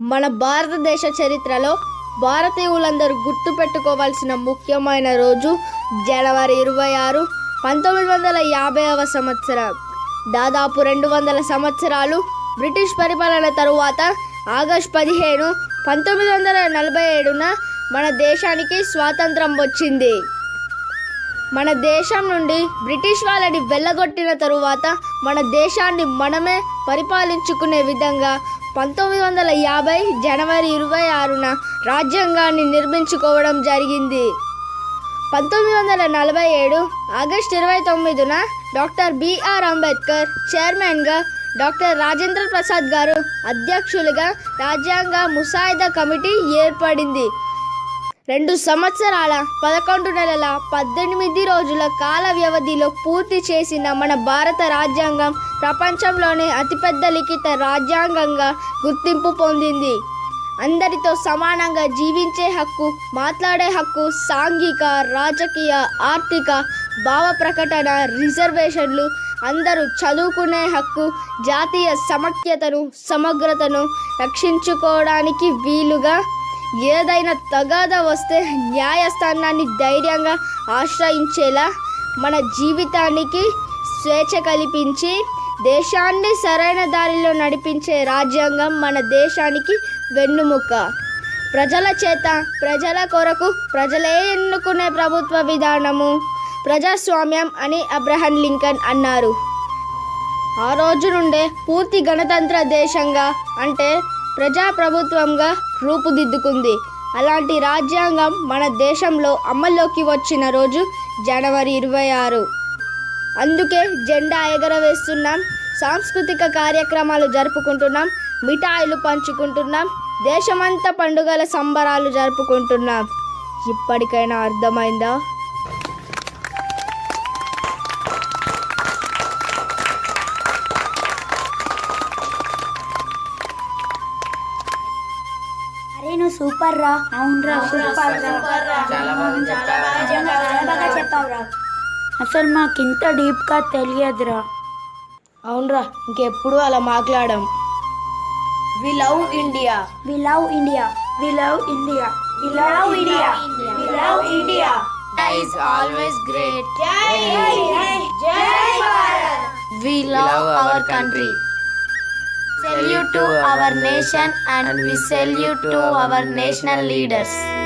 మన భారతదేశ చరిత్రలో భారతీయులందరూ గుర్తుపెట్టుకోవాల్సిన ముఖ్యమైన రోజు జనవరి ఇరవై ఆరు పంతొమ్మిది వందల యాభైవ సంవత్సరం. దాదాపు రెండు వందల సంవత్సరాలు బ్రిటిష్ పరిపాలన తరువాత ఆగస్ట్ పదిహేను పంతొమ్మిది వందల నలభై ఏడున మన దేశానికి స్వాతంత్రం వచ్చింది. మన దేశం నుండి బ్రిటిష్ వాళ్ళని వెళ్ళగొట్టిన తరువాత మన దేశాన్ని మనమే పరిపాలించుకునే విధంగా పంతొమ్మిది వందల యాభై జనవరి ఇరవై ఆరున రాజ్యాంగాన్ని నిర్మించుకోవడం జరిగింది. పంతొమ్మిది వందల నలభై ఏడు ఆగస్ట్ ఇరవై తొమ్మిదిన డాక్టర్ బిఆర్ అంబేద్కర్ చైర్మన్గా డాక్టర్ రాజేంద్ర ప్రసాద్ గారు అధ్యక్షులుగా రాజ్యాంగ ముసాయిదా కమిటీ ఏర్పడింది. రెండు సంవత్సరాల పదకొండు నెలల పద్దెనిమిది రోజుల కాల వ్యవధిలో పూర్తి చేసిన మన భారత రాజ్యాంగం ప్రపంచంలోనే అతిపెద్ద లిఖిత రాజ్యాంగంగా గుర్తింపు పొందింది. అందరితో సమానంగా జీవించే హక్కు మాట్లాడే హక్కు సాంఘిక రాజకీయ ఆర్థిక భావ ప్రకటన రిజర్వేషన్లు అందరూ చదువుకునే హక్కు జాతీయ సమఖ్యతను సమగ్రతను రక్షించుకోవడానికి వీలుగా ఏదైనా తగాద వస్తే న్యాయస్థానాన్ని ధైర్యంగా ఆశ్రయించేలా మన జీవితానికి స్వేచ్ఛ కల్పించి దేశాన్ని సరైన దారిలో నడిపించే రాజ్యాంగం మన దేశానికి వెన్నుముక. ప్రజల చేత ప్రజల కొరకు ప్రజలే ఎన్నుకునే ప్రభుత్వ విధానము. ప్రజాస్వామ్యం అని అబ్రహం లింకన్ అన్నారు. ఆ రోజు నుండే పూర్తి గణతంత్ర దేశంగా అంటే ప్రజాప్రభుత్వంగా రూపుదిద్దుకుంది. అలాంటి రాజ్యాంగం మన దేశంలో అమల్లోకి వచ్చిన రోజు జనవరి ఇరవై ఆరు. అందుకే జెండా ఎగరవేస్తున్నాం సాంస్కృతిక కార్యక్రమాలు జరుపుకుంటున్నాం మిఠాయిలు పంచుకుంటున్నాం దేశమంతా పండుగల సంబరాలు జరుపుకుంటున్నాం. ఇప్పటికైనా అర్థమైందా? సూపర్ రా. అవునరా సూపర్ రా. చాలా బాగా చెప్పావు నిజంగా చాలా బాగా చెప్పావురా. అసలు మాకు ఇంత డీప్గా తెలియదురా. అవునరా ఇంకెప్పుడు అలా మాట్లాడడం we love India we love India we love India we love India we love India is always great. We love our country. To our nation and we salute to our national leaders.